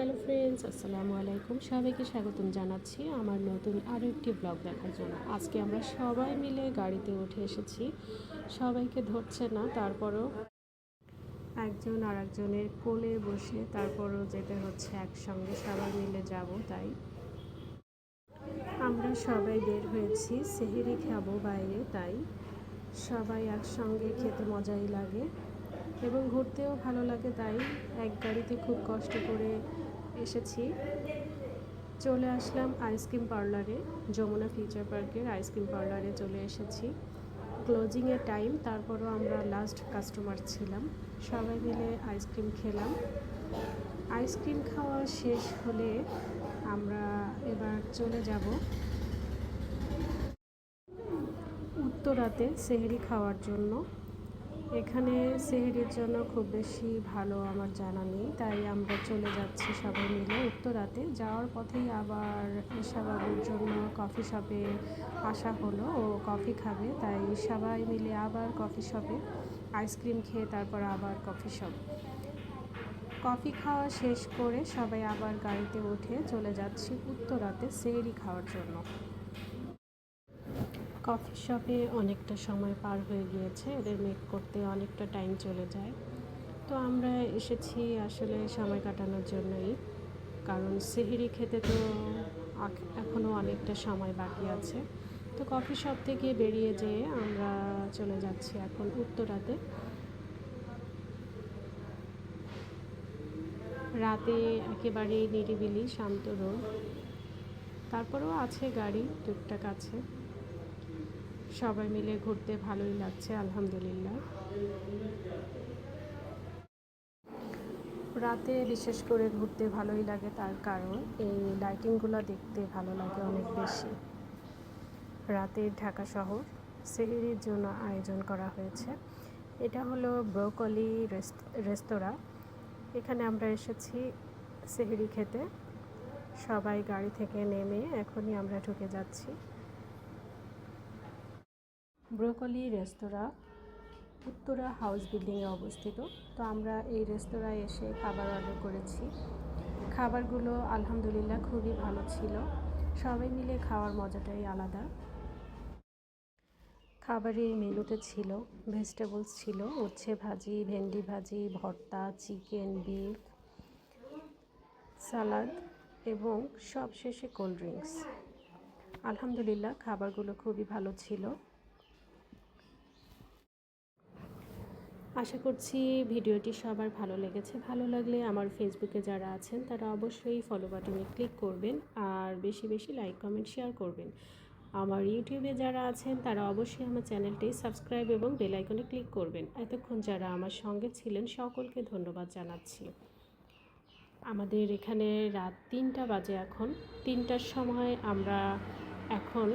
Hello friends, আসসালামু আলাইকুম। সবাইকে স্বাগতম জানাচ্ছি আমার নতুন আরও একটি ব্লগ দেখার জন্য। আজকে আমরা সবাই মিলে গাড়িতে উঠে এসেছি। সবাইকে ধরছে না, তারপরও একজন আর একজনের কোলে বসে তারপরও যেতে হচ্ছে একসঙ্গে। সবাই মিলে যাব তাই। আমরা সবাই বের হয়েছি, সেহেরি খাব বাইরে তাই। সবাই একসঙ্গে খেতে মজাই লাগে এবং ঘুরতেও ভালো লাগে তাই। এক গাড়িতে খুব কষ্ট করে এসেছি। চলে আসলাম আইসক্রিম পার্লারে যমুনা ফিউচার পার্কের আইসক্রিম পার্লারে চলে এসেছি। ক্লোজিংয়ের টাইম তারপরও আমরা লাস্ট কাস্টমার ছিলাম। সবাই মিলে আইসক্রিম খেলাম। আইসক্রিম খাওয়া শেষ হলে আমরা এবার চলে যাব। উত্তরাতে সেহেরি খাওয়ার জন্য। এখানে সেহেরির জন্য খুব বেশি ভালো আমার জানা নেই, তাই আমরা চলে যাচ্ছি সবাই মিলে উত্তরাতে। যাওয়ার পথেই আবার ঈশাবাবুর জন্য কফি শপে আসা হলো, ও কফি খাবে, তাই সবাই মিলে আবার কফি শপে আইসক্রিম খেয়ে তারপর আবার কফি শপ কফি খাওয়া শেষ করে সবাই আবার গাড়িতে উঠে চলে যাচ্ছি উত্তরাতে সেহেরি খাওয়ার জন্য। কফি শপে অনেকটা সময় পার হয়ে গিয়েছে, এদের মেক করতে অনেকটা টাইম চলে যায়। তো আমরা এসেছি আসলে সময় কাটানোর জন্যই, কারণ সেহেরি খেতে তো এখনও অনেকটা সময় বাকি আছে। তো কফি শপ থেকে বেরিয়ে যেয়ে আমরা চলে যাচ্ছি এখন উত্তরাতে। রাতে একেবারেই নিরিবিলি, শান্ত রোড তারপরেও আছে গাড়ি, টুকটাক আছে। সবাই মিলে ঘুরতে ভালোই লাগছে, আলহামদুলিল্লাহ। রাতে বিশেষ করে ঘুরতে ভালোই লাগে তার কারণ, এই লাইটিংগুলো দেখতে ভালো লাগে অনেক বেশি। রাতের ঢাকা শহর, সেহেরির জন্য আয়োজন করা হয়েছে। এটা হলো ব্রোকলি রেস্তোরাঁ। এখানে আমরা এসেছি সেহেরি খেতে। সবাই গাড়ি থেকে নেমে এখনই আমরা ঢুকে যাচ্ছি। ব্রোকলি রেস্তোরাঁ উত্তরা হাউস বিল্ডিংয়ে অবস্থিত। তো আমরা এই রেস্তোরাঁয় এসে খাবার অর্ডার করেছি। খাবারগুলো আলহামদুলিল্লাহ খুবই ভালো ছিল। সবাই মিলে খাওয়ার মজাটাই আলাদা। খাবারের মেনুতে ছিল, ভেজিটেবলস ছিল, উচ্ছে ভাজি, ভেন্ডি ভাজি, ভর্তা, চিকেন, বিফ, সালাদ এবং সব শেষে কোল্ড ড্রিঙ্কস। আলহামদুলিল্লাহ খাবারগুলো খুবই ভালো ছিল। আশা করছি ভিডিওটি সবার ভালো লেগেছে। ভালো লাগলে আমার ফেসবুকে যারা আছেন, তারা অবশ্যই ফলো বাটনে ক্লিক করবেন আর বেশি বেশি লাইক কমেন্ট শেয়ার করবেন। আমার ইউটিউবে যারা আছেন, তারা অবশ্যই আমার চ্যানেলটি সাবস্ক্রাইব এবং বেল আইকনে ক্লিক করবেন। এতক্ষণ যারা আমার সঙ্গে ছিলেন, সকলকে ধন্যবাদ জানাচ্ছি। আমাদের এখানে রাত তিনটা বাজে এখন। তিনটার সময় আমরা এখন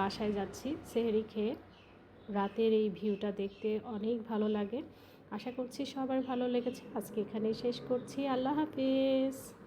বাসায় যাচ্ছি, সেহেরি খেয়ে। রাতের এই ভিউটা দেখতে অনেক ভালো লাগে। আশা করছি সবার ভালো লেগেছে। আজকে এখানেই শেষ করছি। আল্লাহ হাফিজ।